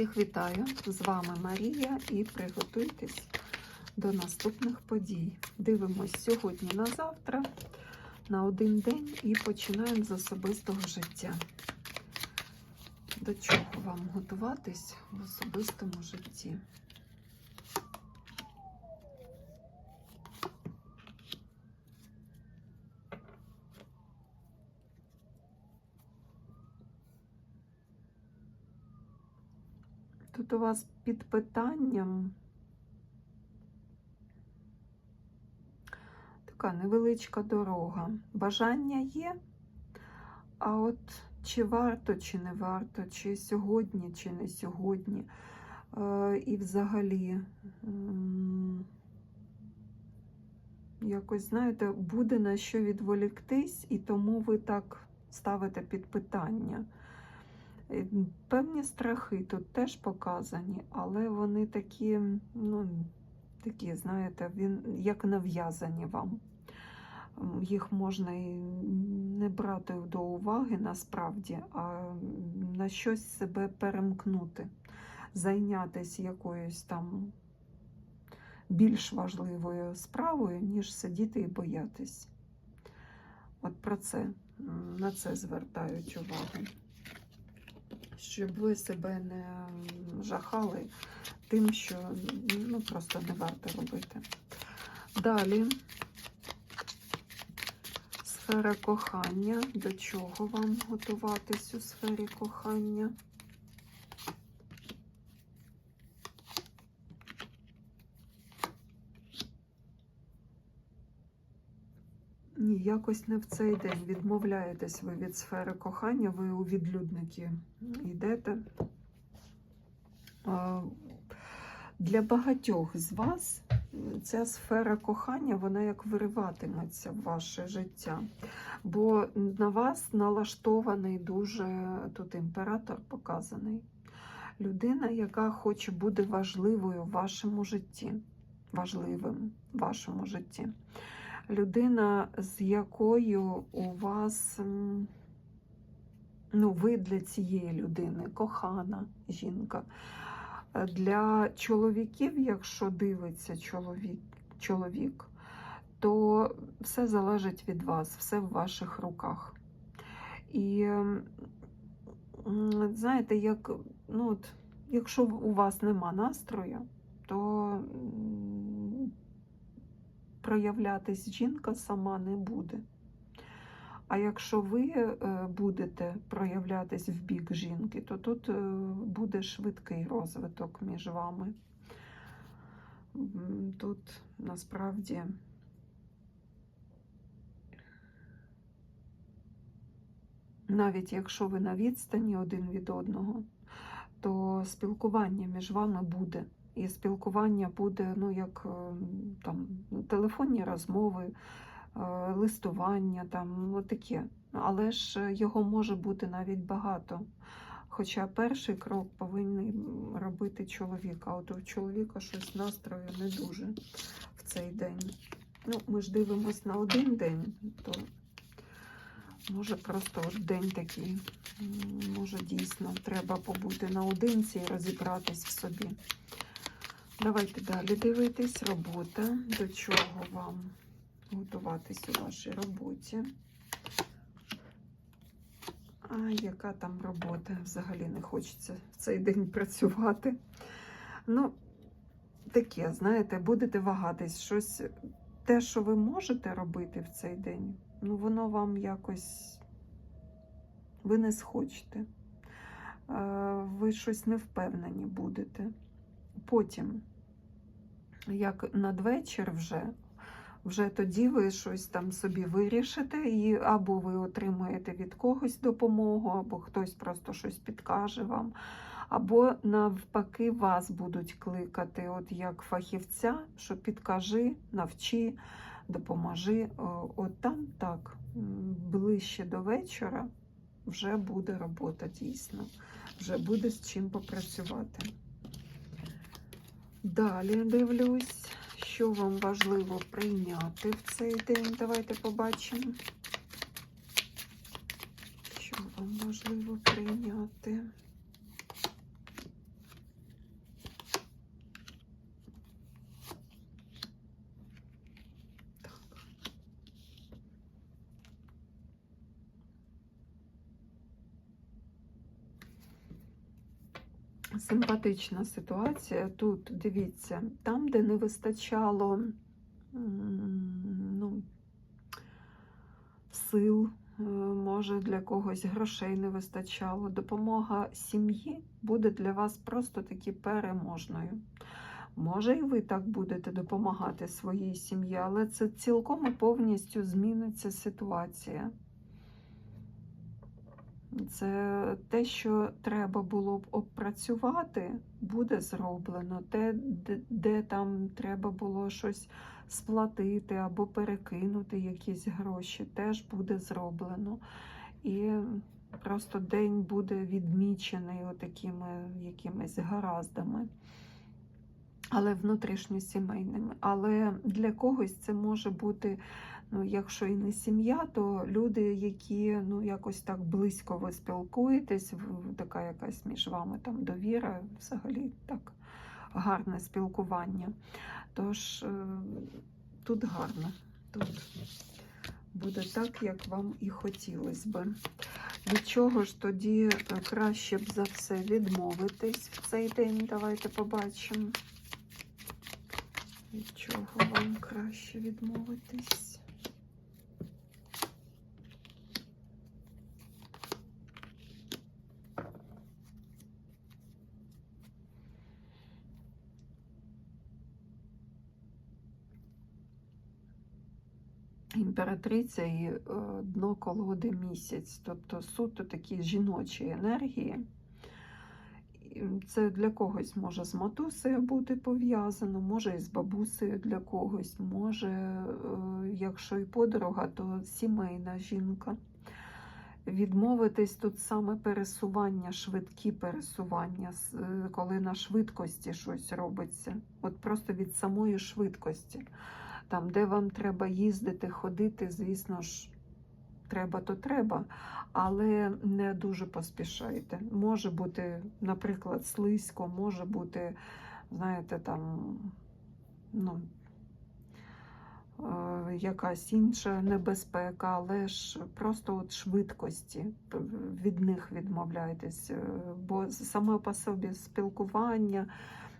Всіх вітаю! З вами Марія і приготуйтесь до наступних подій. Дивимось сьогодні на завтра, на один день і починаємо з особистого життя. До чого вам готуватись в особистому житті? Тут у вас під питанням така невеличка дорога. Бажання є, а от чи варто, чи не варто, чи сьогодні, чи не сьогодні. Е, І взагалі, якось, знаєте, буде на що відволіктись, і тому ви так ставите під питання. Певні страхи тут теж показані, але вони такі, ну, такі, знаєте, він, як нав'язані вам. Їх можна і не брати до уваги насправді, а на щось себе перемкнути, зайнятися якоюсь там більш важливою справою, ніж сидіти і боятись. От про це, на це звертають увагу щоб ви себе не жахали тим, що ну, просто не варто робити. Далі сфера кохання. До чого вам готуватись у сфері кохання? Якось не в цей день відмовляєтесь ви від сфери кохання, ви у відлюдники йдете. Для багатьох з вас ця сфера кохання, вона як вириватиметься в ваше життя. Бо на вас налаштований дуже тут імператор показаний. Людина, яка хоче бути важливою в вашому житті, важливим в вашому житті людина, з якою у вас, ну, ви для цієї людини кохана жінка. Е, Для чоловіків, якщо дивиться чоловік, чоловік, то все залежить від вас, все в ваших руках. І знаєте, як, ну, от, якщо у вас нема настрою, то проявлятись жінка сама не буде. А якщо ви е, будете проявлятись в бік жінки, то тут е, буде швидкий розвиток між вами. Тут насправді навіть якщо ви на відстані один від одного, то спілкування між вами буде. І спілкування буде, ну, як е, там, телефонні розмови, е, листування, там, таке. Але ж його може бути навіть багато. Хоча перший крок повинен робити чоловік, а от у чоловіка щось настрою не дуже в цей день. Ну, ми ж дивимось на один день, то може просто от день такий. Може дійсно треба побути наодинці і розібратись в собі. Давайте далі дивитись. Робота. До чого вам готуватись у вашій роботі? А яка там робота? Взагалі не хочеться в цей день працювати. Ну, таке, знаєте, будете вагатись щось. Те, що ви можете робити в цей день, ну воно вам якось ви не схочете. Е, Ви щось не впевнені будете. Потім, як надвечір вже, вже тоді ви щось там собі вирішите, і або ви отримуєте від когось допомогу, або хтось просто щось підкаже вам, або навпаки вас будуть кликати, от як фахівця, що підкажи, навчи, допоможи. От там так, ближче до вечора вже буде робота дійсно, вже буде з чим попрацювати. Далі дивлюсь, що вам важливо прийняти в цей день. Давайте побачимо. Що вам важливо прийняти? Симпатична ситуація. Тут дивіться, там, де не вистачало ну, сил, е, може для когось грошей не вистачало. Допомога сім'ї буде для вас просто таки переможною. Може, і ви так будете допомагати своїй сім'ї, але це цілком і повністю зміниться ситуація. Це те, що треба було б опрацювати, буде зроблено. Те, де, там треба було щось сплатити або перекинути якісь гроші, теж буде зроблено. І просто день буде відмічений отакими якимись гараздами, але внутрішньосімейними. Але для когось це може бути. Ну, якщо і не сім'я, то люди, які ну якось так близько ви спілкуєтесь, така якась між вами там довіра, взагалі так гарне спілкування. Тож е, тут гарно, тут буде так, як вам і хотілося би. Від чого ж тоді е, краще б за все відмовитись в цей день? Давайте побачимо. Від чого вам краще відмовитись? Імператриця і е, дно колоди місяць, тобто суто такі жіночі енергії. Це для когось може з матусею бути пов'язано, може і з бабусею для когось, може, е, якщо і подруга, то сімейна жінка. Відмовитись тут саме пересування, швидкі пересування, е, коли на швидкості щось робиться. От просто від самої швидкості. Там, де вам треба їздити, ходити, звісно ж, треба, то треба, але не дуже поспішайте. Може бути, наприклад, слизько, може бути, знаєте, там, ну, е, якась інша небезпека, але ж просто от швидкості від них відмовляйтесь, е, бо саме по собі спілкування,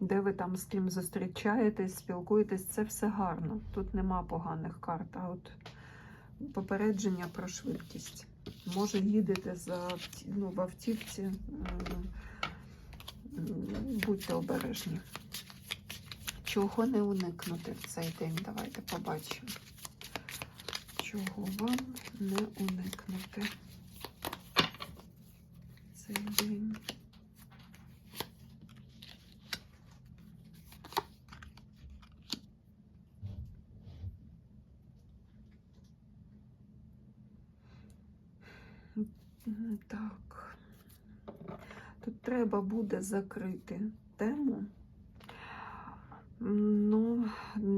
де ви там з ким зустрічаєтесь, спілкуєтесь, це все гарно. Тут нема поганих карт, а от попередження про швидкість. Може, їдете за, ну, в автівці, е, будьте обережні. Чого не уникнути в цей день? Давайте побачимо. Чого вам не уникнути в цей день? Так. Тут треба буде закрити тему. Ну,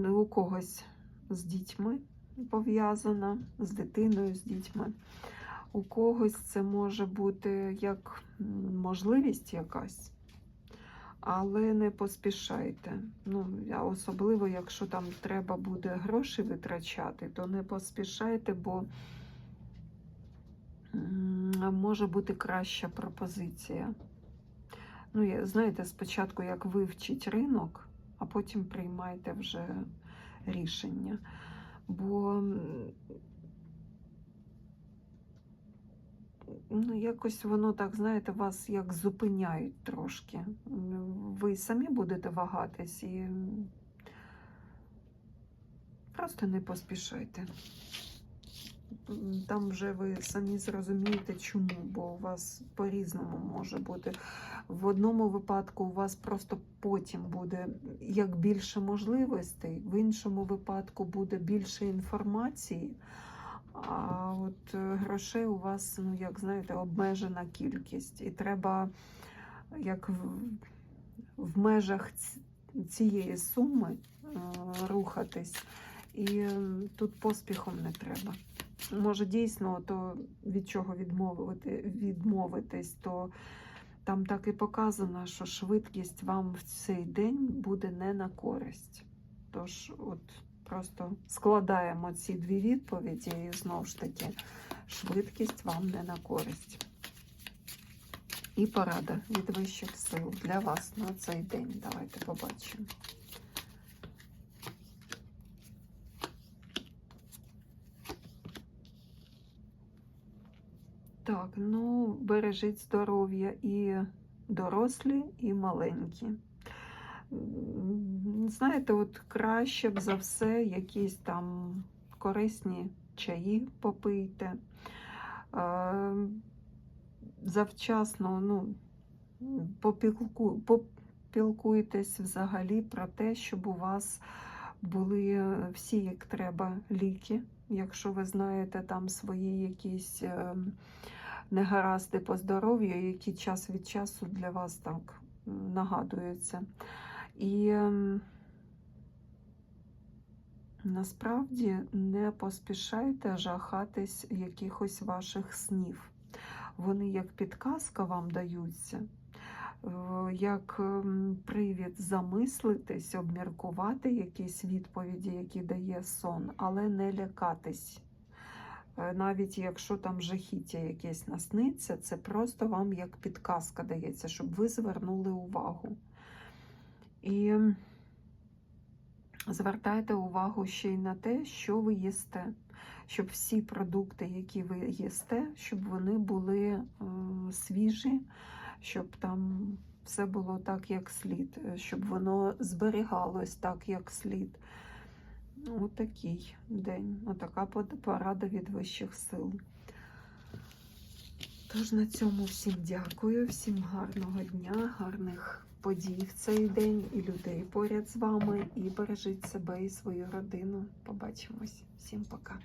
у когось з дітьми пов'язана, з дитиною, з дітьми. У когось це може бути як можливість якась, але не поспішайте. Ну, особливо, якщо там треба буде гроші витрачати, то не поспішайте, бо може бути краща пропозиція. Ну, знаєте, спочатку як вивчіть ринок, а потім приймайте вже рішення. Бо ну, якось воно так, знаєте, вас як зупиняють трошки. Ви самі будете вагатись і просто не поспішайте. Там вже ви самі зрозумієте, чому, бо у вас по-різному може бути. В одному випадку у вас просто потім буде як більше можливостей, в іншому випадку буде більше інформації, а от е, грошей у вас, ну як знаєте, обмежена кількість. І треба як в, в межах цієї суми е, рухатись. І тут поспіхом не треба. Може, дійсно, то від чого відмовити, відмовитись, то там так і показано, що швидкість вам в цей день буде не на користь. Тож, от просто складаємо ці дві відповіді, і знову ж таки, швидкість вам не на користь. І порада від вищих сил для вас на цей день. Давайте побачимо. Так, ну, бережіть здоров'я і дорослі, і маленькі. Знаєте, от краще б за все якісь там корисні чаї попийте. Е, Завчасно, ну, попілку, попілкуйтесь взагалі про те, щоб у вас були всі як треба ліки, якщо ви знаєте там свої якісь е, негаразди по здоров'ю, які час від часу для вас так нагадуються. І ем, насправді не поспішайте жахатись якихось ваших снів. Вони як підказка вам даються, як ем, привід замислитись, обміркувати якісь відповіді, які дає сон, але не лякатись. Е, Навіть якщо там жахіття якесь насниться, це просто вам як підказка дається, щоб ви звернули увагу. І звертайте увагу ще й на те, що ви їсте, щоб всі продукти, які ви їсте, щоб вони були е, свіжі, щоб там все було так, як слід, е, щоб воно зберігалось так, як слід. Отакий день, отака порада від вищих сил. Тож на цьому всім дякую, всім гарного дня, гарних подій в цей день і людей поряд з вами. І бережіть себе і свою родину. Побачимось. Всім пока.